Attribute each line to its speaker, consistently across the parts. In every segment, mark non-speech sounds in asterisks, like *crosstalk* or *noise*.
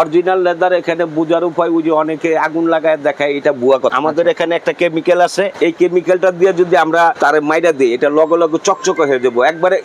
Speaker 1: Original leather এখানে বোঝার উপায় ওই যে অনেকে আগুন লাগায় দেখায় এটা বুয়া কথা। আমাদের এখানে একটা কেমিক্যাল আছে। এই কেমিক্যালটা দিয়ে যদি আমরা তার মাইরা দিই এটা লগে লগে চকচক হয়ে যাব। একবারে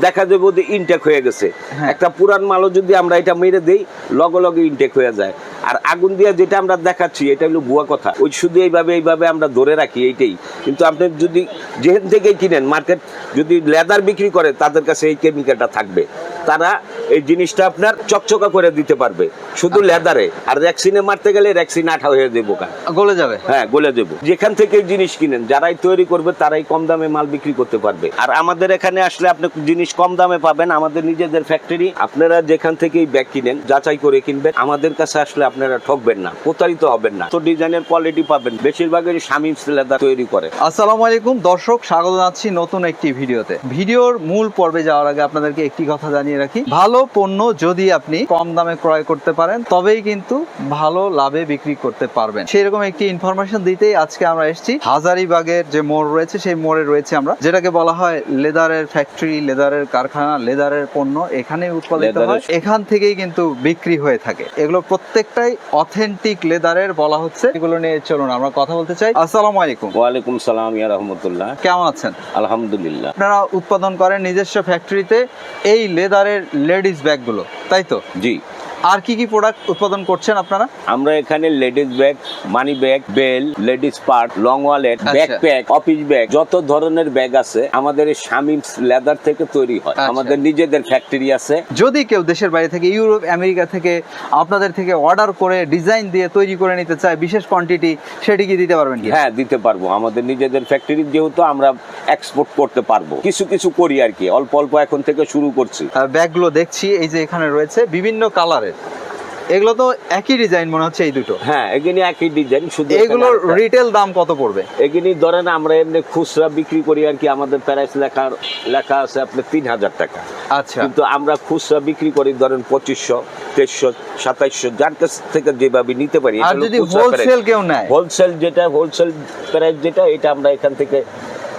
Speaker 1: দেখা যাব যে ইনটেক হয়ে গেছে।
Speaker 2: হ্যাঁ।
Speaker 1: একটা পুরান মালও যদি আমরা এটা মেরে দিই লগে লগে ইনটেক হয়ে যায়। আর আগুন দিয়ে যেটা আমরা দেখাচ্ছি এটা হলো বুয়া কথা। ওই শুধু এইভাবে এইভাবে আমরা ধরে রাখি এইটাই। কিন্তু আপনি যদি যেখান থেকেই কিনেন মার্কেট যদি লেদার বিক্রি করে তাদের কাছে এই কেমিক্যালটা থাকবে। তারা এই জিনিসটা আপনার চকচকা করে দিতে পারবে। শুধু লেদারে। আর র্যাক্সিনে মারতে গেলে র্যাক্সিন আঠা হয়ে দেবো
Speaker 2: গলে যাবে?
Speaker 1: হ্যাঁ গলে দেবো যেখান থেকে এই জিনিস কিনেন যারাই তৈরি করবে তারাই কম দামে মাল বিক্রি করতে পারবে। আর আমাদের এখানে আসলে আপনি জিনিস কম দামে পাবেন আমাদের নিজেদের ফ্যাক্টরি আপনারা যেখান থেকে এই ব্যাগ কিনেন যাচাই করে কিনবেন। আমাদের কাছে আসলে আপনারা ঠকবেন না প্রতারিত হবেন না। তো ডিজাইনের কোয়ালিটি পাবেন। বেশিরভাগই স্বামী লেদার তৈরি করে।
Speaker 2: আসসালামু আলাইকুম। দর্শক স্বাগত জানাচ্ছি নতুন একটি ভিডিওতে। ভিডিওর মূল পর্বে যাওয়ার আগে আপনাদেরকে একটি কথা জানিয়ে রাখি। ভালো পণ্য যদি আপনি কম দামে ক্রয় করতে পারেন তবেই কিন্তু ভালো লাভে বিক্রি করতে পারবেন। সেরকম একটি ইনফরমেশন দিতেই আজকে আমরা এসেছি। হাজারিবাগের যে মোড় রয়েছে সেই মোড়ে রয়েছে আমরা যেটাকে বলা হয় লেদারের ফ্যাক্টরি লেদারের কারখানা লেদারের পণ্য এখানে উৎপাদিত হয়। এখান থেকেই কিন্তু বিক্রি হয়ে থাকে। এগুলো প্রত্যেকটাই অথেন্টিক লেদারের বলা হচ্ছে। এগুলো নিয়ে চলুন আমরা কথা বলতে চাই। আসসালামু আলাইকুম।
Speaker 1: ওয়ালাইকুম সালাম ইয়া রহমতুল্লাহ।
Speaker 2: কেমন আছেন?
Speaker 1: আলহামদুলিল্লাহ।
Speaker 2: আপনারা উৎপাদন করেন নিজস্ব ফ্যাক্টরিতে এই লেদারের লেডিস ব্যাগগুলো তাই তো?
Speaker 1: জি।
Speaker 2: আর কি কি প্রোডাক্ট উৎপাদন করছেন আপনারা?
Speaker 1: আমরা এখানে ladies bag money bag belt ladies part long wallet. Backpack office bag যত ধরনের ব্যাগ আছে আমাদের শামিমস লেদার থেকে তৈরি হয়।
Speaker 2: আচ্ছা।
Speaker 1: আমাদের নিজেদের ফ্যাক্টরি আছে।
Speaker 2: যদি কেউ দেশের বাইরে থেকে ইউরোপ আমেরিকা থেকে আপনাদের থেকে অর্ডার করে ডিজাইন দিয়ে তৈরি করে নিতে চায় বিশেষ কোয়ান্টিটি সেটি কি দিতে পারবেন কি?
Speaker 1: হ্যাঁ দিতে পারব। আমাদের নিজেদের ফ্যাক্টরি যেহেতু আমরা এক্সপোর্ট করতে পারব। কিছু কিছু করি আর কি। অল্প অল্প এখন থেকে শুরু করছি।
Speaker 2: ব্যাগগুলো দেখছি এই যে এখানে রয়েছে বিভিন্ন এগুলো তো একই ডিজাইন মনে হচ্ছে এই দুটো।
Speaker 1: হ্যাঁ এখানে একই ডিজাইন শুধু
Speaker 2: রিটেল দাম কত পড়বে?
Speaker 1: এগুলি ধরেন আমরা এমনি খুচরা বিক্রি করি আর কি আমাদের প্রাইস লেখা লেখা আছে আপনার তিন হাজার টাকা।
Speaker 2: আচ্ছা।
Speaker 1: কিন্তু আমরা খুচরা বিক্রি করি ধরেন পঁচিশশো তেইশশো সাতাইশশো যার কাছ থেকে যেভাবে নিতে পারি
Speaker 2: আর যদি হোলসেল কেউ নেয়?
Speaker 1: হোলসেল যেটা হোলসেল প্রাইস যেটা এটা আমরা এখান থেকে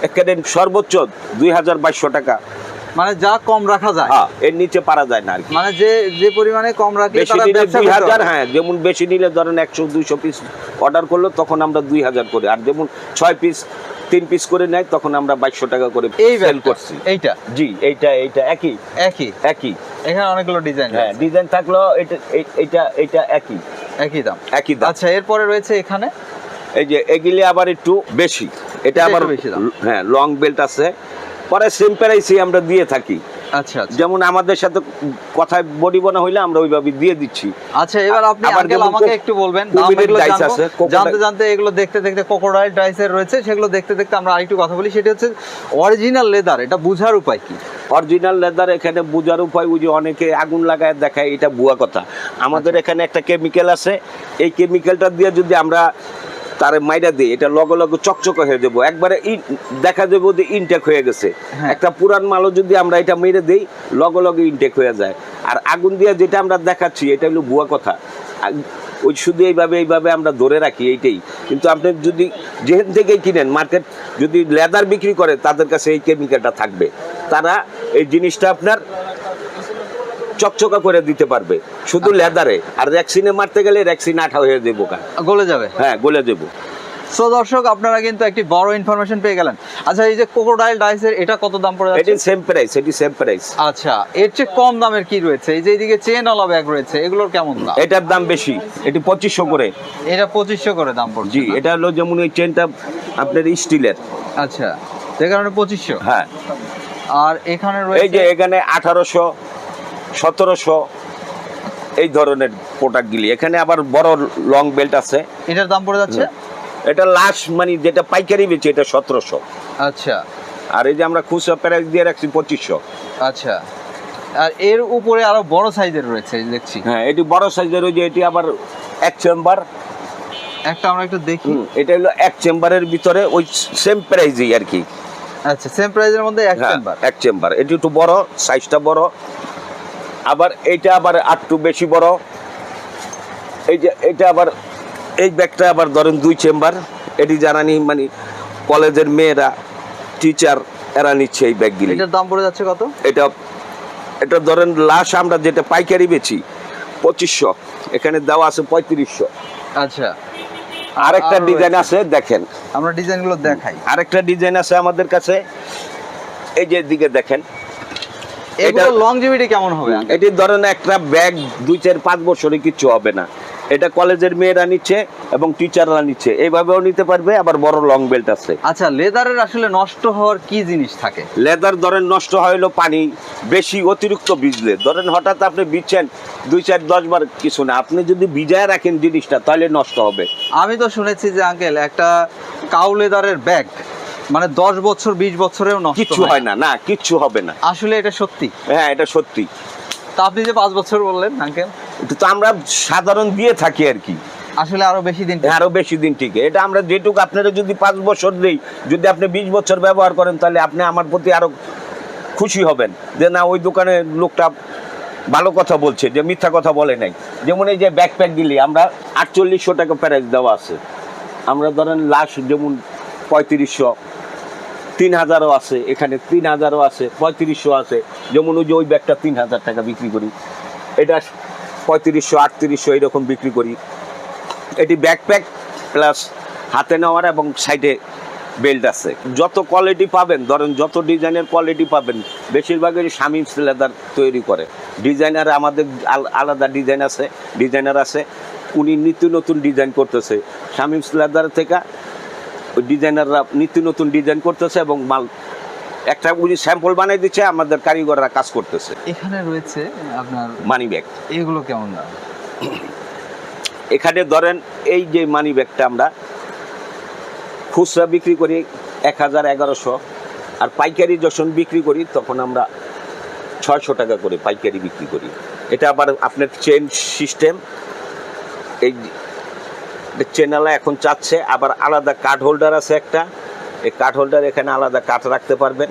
Speaker 1: একেবারে সর্বোচ্চ দুই হাজার বাইশশো টাকা
Speaker 2: মানে যা কম রাখা যায়।
Speaker 1: হ্যাঁ এর নিচে পারা যায় না আর কি।
Speaker 2: মানে যে যে পরিমাণে কম রাখলে
Speaker 1: বেশি
Speaker 2: তারা
Speaker 1: নিলে
Speaker 2: ব্যবসা
Speaker 1: দুই হাজার হ্যাঁ যেমন বেশি নিলে ধরেন একশো দুইশো পিস অর্ডার করল তখন আমরা দুই হাজার করে আর যেমন ছয় পিস তিন পিস করে নেয় তখন আমরা বাইশশো টাকা করে
Speaker 2: এই
Speaker 1: সেল করছি।
Speaker 2: এইটা?
Speaker 1: জি এইটা এইটা একই।
Speaker 2: একই?
Speaker 1: একই।
Speaker 2: এখানে অনেকগুলো ডিজাইন
Speaker 1: হ্যাঁ ডিজাইন থাকলেও এটা এইটা এইটা একই।
Speaker 2: একই দাম।
Speaker 1: একই দাম।
Speaker 2: আচ্ছা এরপরে রয়েছে এখানে?
Speaker 1: এই যে এগুলি আবার একটু বেশি। এটা
Speaker 2: এটা
Speaker 1: আবার
Speaker 2: বেশি দাম।
Speaker 1: হ্যাঁ লং বেল্ট আছে। পরে সেম প্রাইসই আমরা দিয়ে থাকি।
Speaker 2: আচ্ছা আচ্ছা।
Speaker 1: যেমন আমাদের সাথে কথায় বডি বনা হইলে আমরা ওইভাবে দিয়ে দিচ্ছি।
Speaker 2: আচ্ছা এবার আপনি আঙ্কেল আমাকে একটু বলবেন জানতে জানতে এগুলো দেখতে দেখতে কোকোডাইল ডাইসের রয়েছে সেগুলো দেখতে দেখতে আমরা আরেকটু কথা বলি সেটা হচ্ছে অরিজিনাল লেদার এটা বোঝার উপায় কি?
Speaker 1: অরিজিনাল লেদার এখানে বোঝার উপায় ওই যে অনেকে আগুন লাগায় দেখায় এটা বুয়া কথা। আমাদের এখানে একটা কেমিক্যাল আছে এই কেমিক্যালটা দিয়ে যদি আমরা তার মাইরা দিই এটা লগে লগে চকচক হয়ে যাব। একবারে দেখা যাব যে ইনটেক হয়ে গেছে।
Speaker 2: হ্যাঁ।
Speaker 1: একটা পুরান মালও যদি আমরা এটা মেরে দিই লগে লগে ইনটেক হয়ে যায়। আর আগুন দিয়ে যেটা আমরা দেখাচ্ছি এটা হলো ভুয়া কথা। ওই শুধু এইভাবে এইভাবে আমরা ধরে রাখি এইটাই। কিন্তু আপনি যদি যেখান থেকেই কিনেন মার্কেট যদি লেদার বিক্রি করে তাদের কাছে এই কেমিক্যালটা থাকবে। তারা এই জিনিসটা আপনার চকচকা করে দিতে পারবে শুধু লেদারে। আর র্যাক্সিনে মারতে গেলে র্যাক্সিন আঠা হয়ে দেবো কা
Speaker 2: গলে যাবে?
Speaker 1: হ্যাঁ গলে দেবো।
Speaker 2: সো দর্শক আপনারা কিন্তু একটি বড় ইনফরমেশন পেয়ে গেলেন। আচ্ছা এই যে কোকোডাইল ডাইসের এটা কত দাম পড়ে
Speaker 1: এটি
Speaker 2: যাচ্ছে
Speaker 1: সেম প্রাইস এটি সেম প্রাইস
Speaker 2: আচ্ছা এর চেয়ে কম দামের কি রয়েছে? এই যে এইদিকে চেন ওয়ালা ব্যাগ রয়েছে এগুলোর কেমন দাম?
Speaker 1: এটার দাম বেশি এটি পঁচিশশো করে।
Speaker 2: এটা পঁচিশশো করে দাম পড়ছে
Speaker 1: জি এটা হলো যেমন ওই চেনটা আপনার স্টিলের।
Speaker 2: আচ্ছা যে কারণে পঁচিশশো?
Speaker 1: হ্যাঁ।
Speaker 2: আর এখানে
Speaker 1: এই যে এখানে আঠারোশো সতেরোশো এই ধরনের প্রোডাক্টগুলি এখানে আবার বড় লং বেল্ট আছে।
Speaker 2: এটার দাম পড়ে যাচ্ছে?
Speaker 1: এটা লাস্ট মানে যেটা পাইকারি বেচে এটা সতেরোশো।
Speaker 2: আচ্ছা।
Speaker 1: আর এই যে আমরা খুচরা প্রাইস দিয়ে রাখছি পঁচিশশো।
Speaker 2: আচ্ছা। আর এর উপরে আরও বড় সাইজের রয়েছে দেখছি।
Speaker 1: হ্যাঁ এটি বড় সাইজের ওই যে এটি আবার এক চেম্বার।
Speaker 2: একটা আমরা একটু দেখি।
Speaker 1: এটা হলো এক চেম্বারের ভিতরে ওই সেম প্রাইজই আর কি।
Speaker 2: আচ্ছা সেম প্রাইজের মধ্যে এক
Speaker 1: হ্যাঁ,
Speaker 2: চেম্বার।
Speaker 1: এক চেম্বার। এটি একটু বড় সাইজটা বড়। আবার এইটা আবার একটু বেশি বড়। এই যে এটা আবার এই ব্যাগটা আবার ধরেন দুই চেম্বার। এটি জানানি মানে কলেজের মেয়েরা টিচার এরা নিচ্ছে এই ব্যাগগুলি।
Speaker 2: এটার দাম পড়ে যাচ্ছে কত?
Speaker 1: এটা এটা ধরেন লাশ আমরা যেটা পাইকারি বেচি পঁচিশশো। এখানে দেওয়া আছে পঁয়ত্রিশশো।
Speaker 2: আচ্ছা।
Speaker 1: আরেকটা
Speaker 2: আরও
Speaker 1: ডিজাইন আছে দেখেন।
Speaker 2: আমরা ডিজাইনগুলো দেখাই।
Speaker 1: আরেকটা ডিজাইন আছে আমাদের কাছে। এই যে দিকে দেখেন। এটা-
Speaker 2: লংজিভিটি কেমন হবে?
Speaker 1: এটি ধরেন একটা ব্যাগ দুই চার পাঁচ বছরে কিচ্ছু হবে না। এটা কলেজের মেয়েরা নিচ্ছে এবং টিচাররা নিচ্ছে। এইভাবেও নিতে পারবে আবার বড় লং বেল্ট আছে।
Speaker 2: আচ্ছা লেদারের আসলে নষ্ট হওয়ার কি জিনিস থাকে?
Speaker 1: লেদার ধরেন নষ্ট হইল পানি বেশি অতিরিক্ত ভিজলে। ধরেন হঠাৎ আপনি ভিজছেন দুই চার দশ বার কিছু না। আপনি যদি ভিজায় রাখেন জিনিসটা তাহলে নষ্ট হবে।
Speaker 2: আমি তো শুনেছি যে আঙ্কেল একটা কাউ লেদারের ব্যাগ মানে দশ বছর বিশ বছরেও নষ্ট
Speaker 1: কিচ্ছু হয়। না। না কিচ্ছু হবে না।
Speaker 2: আসলে এটা সত্যি।
Speaker 1: হ্যাঁ এটা সত্যি।
Speaker 2: তা আপনি যে পাঁচ বছর বললেন আঙ্কেল?
Speaker 1: এটা তো আমরা সাধারণ দিয়ে থাকি আর কি।
Speaker 2: আসলে আরও বেশি দিন
Speaker 1: আরও বেশি দিন টিকে। এটা আমরা যেটুকু আপনারা যদি পাঁচ বছর দিই যদি আপনি বিশ বছর ব্যবহার করেন তাহলে আপনি আমার প্রতি আরও খুশি হবেন। যে না ওই দোকানে লোকটা ভালো কথা বলছে যে মিথ্যা কথা বলে নাই। যেমন এই যে ব্যাকপ্যাক দিলি আমরা আটচল্লিশশো টাকা প্যারেজ দেওয়া আছে। আমরা ধরেন লাস্ট যেমন পঁয়ত্রিশশো তিন হাজারও আছে, এখানে তিন হাজারও আছে পঁয়ত্রিশশো আছে। যেমন ওই যে ওই ব্যাগটা তিন হাজার টাকা বিক্রি করি। এটা পঁয়ত্রিশশো, আটত্রিশশো এরকম বিক্রি করি। এটি ব্যাকপ্যাক প্লাস হাতে নেওয়ার এবং সাইডে বেল্ট আছে। যত কোয়ালিটি পাবেন, ধরেন যত ডিজাইনের কোয়ালিটি পাবেন, বেশিরভাগই স্বামী লেদার তৈরি করে। ডিজাইনার আমাদের আলাদা ডিজাইন আছে ডিজাইনার আছে, উনি নিত্য নতুন ডিজাইন করতেছে। স্বামী লেদার থেকে ডিজাইনাররা নিত্য নতুন ডিজাইন করতেছে এবং মাল একটা উনি স্যাম্পল বানিয়ে দিচ্ছে আমাদের কারিগররা কাজ করতেছে।
Speaker 2: এখানে রয়েছে আপনার
Speaker 1: মানি ব্যাগ
Speaker 2: এগুলো কেমন দাম?
Speaker 1: এখানে ধরেন এই যে মানি ব্যাগটা আমরা খুচরা বিক্রি করি এক হাজার এগারোশো আর পাইকারি যখন বিক্রি করি তখন আমরা ছয়শো টাকা করে পাইকারি বিক্রি করি। এটা আবার আপনার চেন সিস্টেম এই চেনালা এখন চাচ্ছে আবার আলাদা কার্ড হোল্ডার আছে একটা। এই কার্ড হোল্ডার এখানে আলাদা কাঠ রাখতে পারবেন।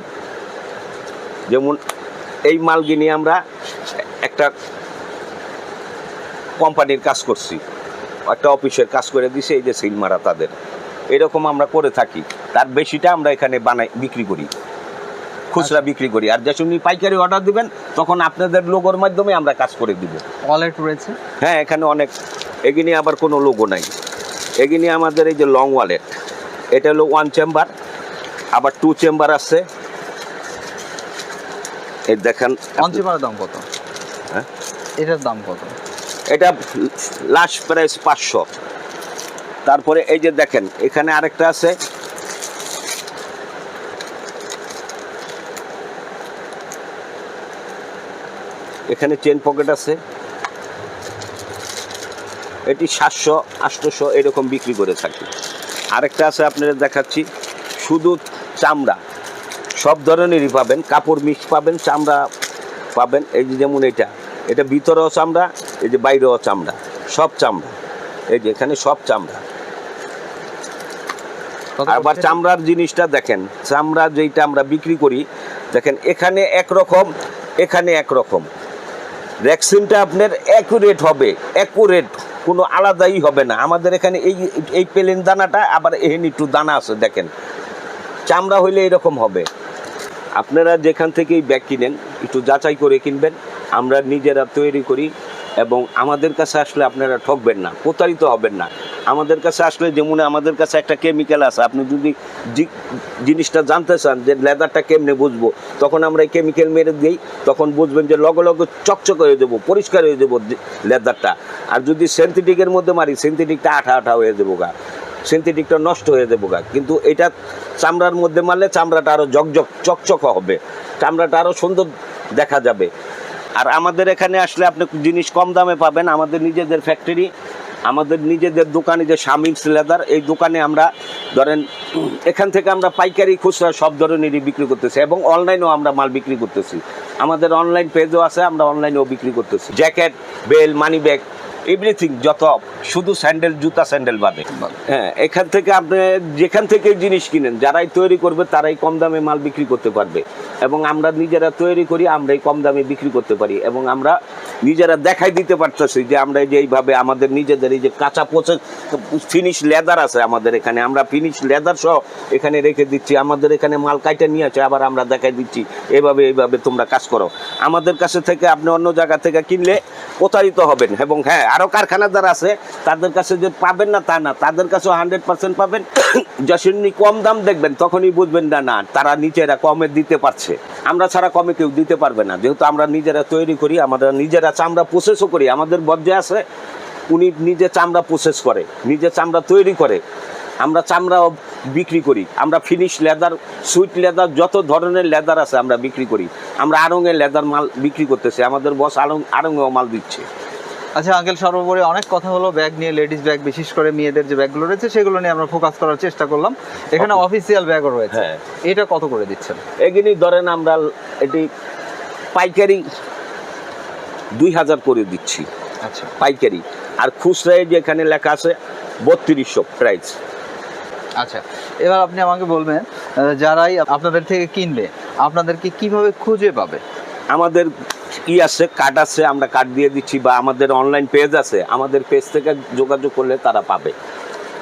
Speaker 1: যেমন এই মালগিনি আমরা একটা কোম্পানির কাজ করছি। একটা অফিসের কাজ করে দিছে এই যে সিল মারা তাদের। এরকম আমরা করে থাকি। তার বেশিটা আমরা এখানে বানাই বিক্রি করি। খুচরা বিক্রি করি। আর যখন উনি পাইকারি অর্ডার দিবেন তখন আপনাদের লোগোর মাধ্যমে আমরা কাজ করে দিব।
Speaker 2: ওয়ালেট রয়েছে?
Speaker 1: হ্যাঁ এখানে অনেক। এগিনি আবার কোনো লোগো নাই। এগিনি আমাদের এই যে লং ওয়ালেট এটা হলো ওয়ান চেম্বার আবার টু চেম্বার আছে। এই দেখেন
Speaker 2: ওয়ান চেম্বারের দাম কত?
Speaker 1: হ্যাঁ?
Speaker 2: এটার দাম কত?
Speaker 1: এটা লাস্ট প্রাইস পাঁচশো। তারপরে এই যে দেখেন এখানে আরেকটা আছে। এখানে চেন পকেট আছে। এটি সাতশো আটশোশো এরকম বিক্রি করে থাকি। আরেকটা আছে আপনাদের দেখাচ্ছি শুধু চামড়া। সব ধরনেরই পাবেন কাপড় মিক্স পাবেন চামড়া পাবেন এই যে যেমন এটা। এটা ভিতরেও চামড়া এই যে বাইরেও চামড়া সব চামড়া। এই যে এখানে সব চামড়া। আবার চামড়ার জিনিসটা দেখেন চামড়া যেইটা আমরা বিক্রি করি দেখেন এখানে একরকম এখানে একরকম। ভ্যাকসিনটা আপনার অ্যাকুরেট হবে অ্যাকুরেট কোনো আলাদাই হবে না। আমাদের এখানে এই এই প্লেন দানাটা, আবার এহেন একটু দানা আছে, দেখেন। চামড়া হইলে এরকম হবে। আপনারা যেখান থেকেই ব্যাগ কিনেন, একটু যাচাই করে কিনবেন। আমরা নিজেরা তৈরি করি এবং আমাদের কাছে আসলে আপনারা ঠকবেন না, প্রতারিত হবেন না। আমাদের কাছে আসলে যেমন আমাদের কাছে একটা কেমিক্যাল আছে, আপনি যদি জিনিসটা জানতে চান যে লেদারটা কেমনে বুঝব, তখন আমরা এই কেমিক্যাল মেরে দিই, তখন বুঝবেন যে লগে লগে চকচক হয়ে দেবো, পরিষ্কার হয়ে দেবো লেদারটা আর যদি সিনথেটিকের মধ্যে মারি সিনথেটিকটা আঠা আঠা হয়ে দেবো গা সিনথেটিকটা নষ্ট হয়ে যাব গা। কিন্তু এটা চামড়ার মধ্যে মারলে চামড়াটা আরও জকজক, চকচক হবে, চামড়াটা আরও সুন্দর দেখা যাবে। আর আমাদের এখানে আসলে আপনি জিনিস কম দামে পাবেন, আমাদের নিজেদের ফ্যাক্টরি আমাদের নিজেদের দোকানে যে শামিমস লেদার, এই দোকানে আমরা ধরেন এখান থেকে আমরা পাইকারি খুচরা সব ধরনেরই বিক্রি করতেছি এবং অনলাইনেও আমরা মাল বিক্রি করতেছি। আমাদের অনলাইন পেজও আছে, আমরা অনলাইনেও বিক্রি করতেছি। Jacket, belt money bag everything যত শুধু স্যান্ডেল জুতা স্যান্ডেল বাদে। হ্যাঁ এখান থেকে আপনি যেখান থেকে জিনিস কিনেন, যারাই তৈরি করবে, তারাই কম দামে মাল বিক্রি করতে পারবে। এবং আমরা নিজেরা তৈরি করি, আমরাই কম দামে বিক্রি করতে পারি। এবং আমরা নিজেরা দেখাই দিতে পারতেছি যে আমরা এই যে এইভাবে আমাদের নিজেদের এই যে কাঁচা পচে ফিনিশ লেদার আছে আমাদের এখানে। আমরা ফিনিশ লেদার সহ এখানে রেখে দিচ্ছি, আমাদের এখানে মাল কাইটা নিয়ে আছে, আবার আমরা দেখাই দিচ্ছি, এভাবে, এইভাবে তোমরা কাজ করো। আমাদের কাছে থেকে আপনি অন্য জায়গা থেকে কিনলে প্রতারিত হবেন। এবং হ্যাঁ আরও কারখানাদার আছে, তাদের কাছে যে পাবেন না তা না, তাদের কাছেও হান্ড্রেড পার্সেন্ট পাবেন। *coughs* যখনই কম দাম দেখবেন, তখনই বুঝবেন, না না, তারা নিজেরা কমে দিতে পারছে। আমরা ছাড়া কমে কেউ দিতে পারবে না। যেহেতু আমরা নিজেরা তৈরি করি, আমরা নিজেরা চামড়া প্রসেসও করি, আমাদের বর্জ্যে আছে, উনি নিজে চামড়া প্রসেস করে, নিজে চামড়া তৈরি করে। আমরা চামড়াও বিক্রি করি। আমরা ফিনিশ লেদার সুইট লেদার যত ধরনের লেদার আছে আমরা বিক্রি করি। আমরা আড়ঙের লেদার মাল বিক্রি করতেছি। আমাদের বস আড়ং, আড়ঙেও মাল দিচ্ছে।
Speaker 2: আচ্ছা আঙ্কেল সর্বোপরি অনেক কথা হলো ব্যাগ নিয়ে লেডিস ব্যাগ বিশেষ করে মেয়েদের যে ব্যাগগুলো রয়েছে সেগুলো নিয়ে আমরা ফোকাস করার চেষ্টা করলাম। এখানে অফিসিয়াল ব্যাগও রয়েছে।
Speaker 1: হ্যাঁ।
Speaker 2: এটা কত করে দিচ্ছেন?
Speaker 1: এগিনি ধরেন আমরা এটি পাইকারি দুই হাজার করে দিচ্ছি।
Speaker 2: আচ্ছা।
Speaker 1: পাইকারি। আর খুচরায় যে এখানে লেখা আছে বত্রিশশো প্রাইস
Speaker 2: আচ্ছা। এবার আপনি আমাকে বলবেন যারাই আপনাদের থেকে কিনবে আপনাদেরকে কীভাবে খুঁজে পাবে?
Speaker 1: আমাদের কি আছে কার্ড আছে আমরা কার্ড দিয়ে দিচ্ছি বা আমাদের অনলাইন পেজ আছে আমাদের পেজ থেকে যোগাযোগ করলে তারা পাবে।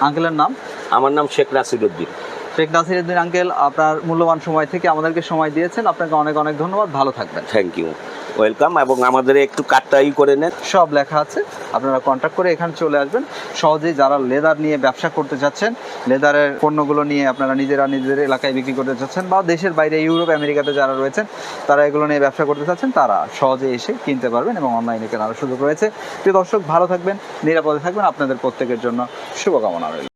Speaker 2: আঙ্কেলের নাম?
Speaker 1: আমার নাম শেখ নাসির উদ্দিন।
Speaker 2: শেখ নাসির উদ্দিন আঙ্কেল আপনার মূল্যবান সময় থেকে আমাদেরকে সময় দিয়েছেন। আপনাকে অনেক অনেক ধন্যবাদ ভালো থাকবেন।
Speaker 1: থ্যাংক ইউ ওয়েলকাম এবং আমাদের একটু কার্ডটা ই করে নেন।
Speaker 2: সব লেখা আছে। আপনারা কন্ট্যাক্ট করে এখানে চলে আসবেন। সহজেই যারা লেদার নিয়ে ব্যবসা করতে চাচ্ছেন লেদারের পণ্যগুলো নিয়ে আপনারা নিজেরা নিজেদের এলাকায় বিক্রি করতে চাচ্ছেন বা দেশের বাইরে ইউরোপ, আমেরিকাতে যারা রয়েছেন, তারা এগুলো নিয়ে ব্যবসা করতে চাচ্ছেন তারা সহজে এসে কিনতে পারবেন এবং অনলাইনে কেনার সুযোগ রয়েছে। প্রিয় দর্শক, ভালো থাকবেন, নিরাপদে থাকবেন। আপনাদের প্রত্যেকের জন্য শুভকামনা রইল।